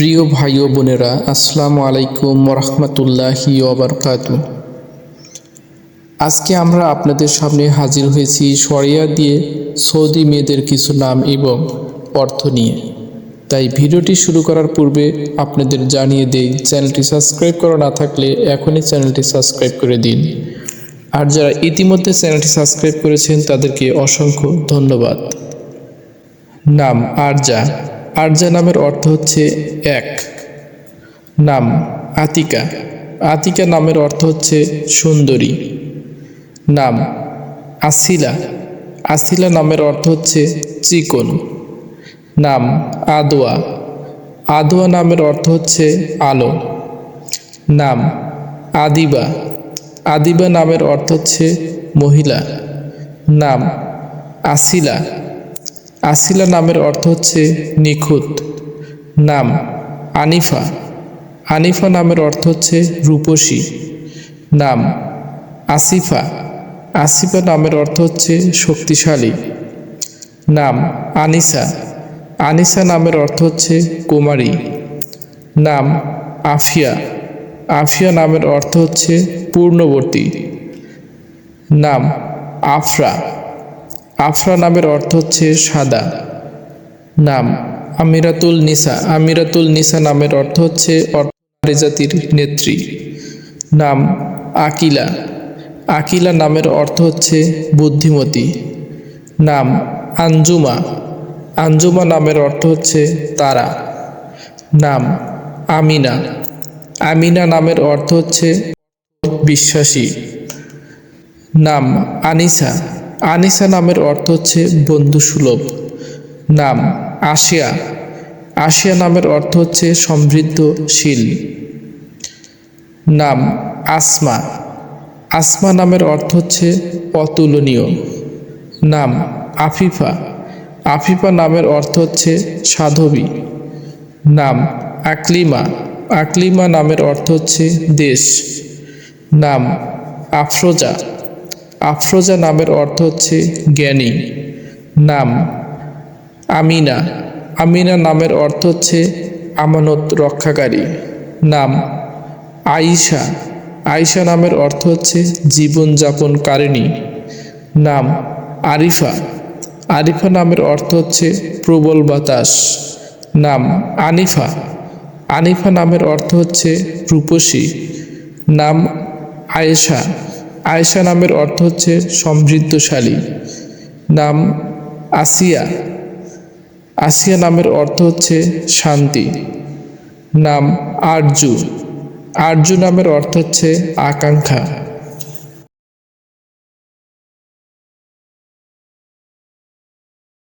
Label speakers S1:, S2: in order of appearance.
S1: প্রিয় ভাই ও বোনেরা, আসসালামু আলাইকুম রহমতুল্লাহি ওবরকাতু আজকে আমরা আপনাদের সামনে হাজির হয়েছি শরিয়া দিয়ে সৌদি মেয়েদের কিছু নাম এবং অর্থ নিয়ে। তাই ভিডিওটি শুরু করার পূর্বে আপনাদের জানিয়ে দেই, চ্যানেলটি সাবস্ক্রাইব করা না থাকলে এখনই চ্যানেলটি সাবস্ক্রাইব করে দিন। আর যারা ইতিমধ্যে চ্যানেলটি সাবস্ক্রাইব করেছেন, তাদেরকে অসংখ্য ধন্যবাদ। নাম আরজা। আরজা নামের অর্থ হচ্ছে এক। নাম আতিকা। আতিকা নামের অর্থ হচ্ছে সুন্দরী। নাম আসিলা। আসিলা নামের অর্থ হচ্ছে চিকন। নাম আদোয়া। আদোয়া নামের অর্থ হচ্ছে আলো। নাম আদিবা। আদিবা নামের অর্থ হচ্ছে মহিলা। নাম আসিলা। আসিলা নামের অর্থ হচ্ছে নিখুঁত। নাম, আনিফা। আনিফা নামের অর্থ হচ্ছে রূপসী। নাম, আসিফা। আসিফা নামের অর্থ হচ্ছে শক্তিশালী। নাম, আনিসা। আনিসা নামের অর্থ হচ্ছে কুমারী। নাম, আফিয়া। আফিয়া নামের অর্থ হচ্ছে পূর্ণবর্তী। নাম, আফরা। আফরা নামের অর্থ হচ্ছে সাদা। নাম আমিরাতুল নিসা। আমিরাতুল নিসা নামের অর্থ হচ্ছে জাতির নেত্রী। নাম আকিলা। আকিলা নামের অর্থ হচ্ছে বুদ্ধিমতী। নাম আঞ্জুমা। আঞ্জুমা নামের অর্থ হচ্ছে তারা। নাম আমিনা। আমিনা নামের অর্থ হচ্ছে বিশ্বাসী। নাম আনিসা। আনিসা নামের অর্থ হচ্ছে বন্ধুসুলভ নাম, আশিয়া। আশিয়া নামের অর্থ হচ্ছে সমৃদ্ধশীল। নাম, আসমা। আসমা নামের অর্থ হচ্ছে অতুলনীয়। নাম, আফিফা। আফিফা নামের অর্থ হচ্ছে সাধবী। নাম, আকলিমা। আকলিমা নামের অর্থ হচ্ছে দেশ। নাম, আফরোজা। আফরোজা নামের অর্থ হচ্ছে জ্ঞানী। নাম, আমিনা। আমিনা নামের অর্থ হচ্ছে আমানত রক্ষাকারী। নাম আইসা আইসা নামের অর্থ হচ্ছে জীবনযাপনকারিণী। নাম, আরিফা। আরিফা নামের অর্থ হচ্ছে প্রবল বাতাস। নাম, আনিফা। আনিফা নামের অর্থ হচ্ছে রূপসী। নাম, আয়েশা। আয়েশা নামের অর্থ হচ্ছে সমৃদ্ধশালী। নাম আসিয়া। আসিয়া নামের অর্থ হচ্ছে শান্তি। নাম আরজু। আরজু নামের অর্থ হচ্ছে আকাঙ্ক্ষা।